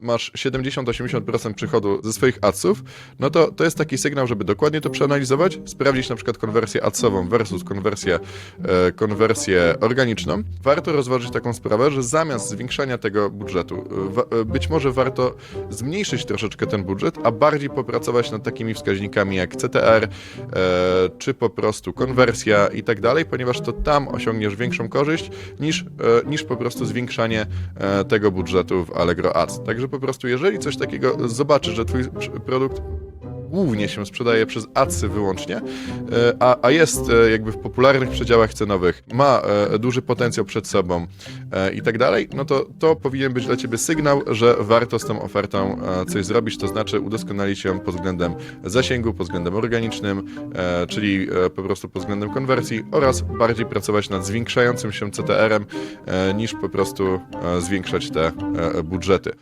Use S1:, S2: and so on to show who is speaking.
S1: masz 70-80% przychodu ze swoich adsów, no to to jest taki sygnał, żeby dokładnie to przeanalizować, sprawdzić na przykład konwersję adsową versus konwersję, e, konwersję organiczną. Warto rozważyć taką sprawę, że zamiast zwiększania tego budżetu, e, e, być może warto zmniejszyć troszeczkę ten budżet, a bardziej popracować nad takimi wskaźnikami jak CTR, e, czy po prostu konwersja i tak dalej, ponieważ to tam osiągniesz większą korzyść niż, e, niż po prostu zwiększanie e, tego budżetu w Allegro Ads. Także po prostu, jeżeli coś takiego zobaczysz, że twój pr- produkt głównie się sprzedaje przez adsy wyłącznie, e, a, a jest e, jakby w popularnych przedziałach cenowych, ma e, duży potencjał przed sobą i tak dalej, no to to powinien być dla Ciebie sygnał, że warto z tą ofertą coś zrobić, to znaczy udoskonalić ją pod względem zasięgu, pod względem organicznym, czyli po prostu pod względem konwersji oraz bardziej pracować nad zwiększającym się CTR-em niż po prostu zwiększać te budżety.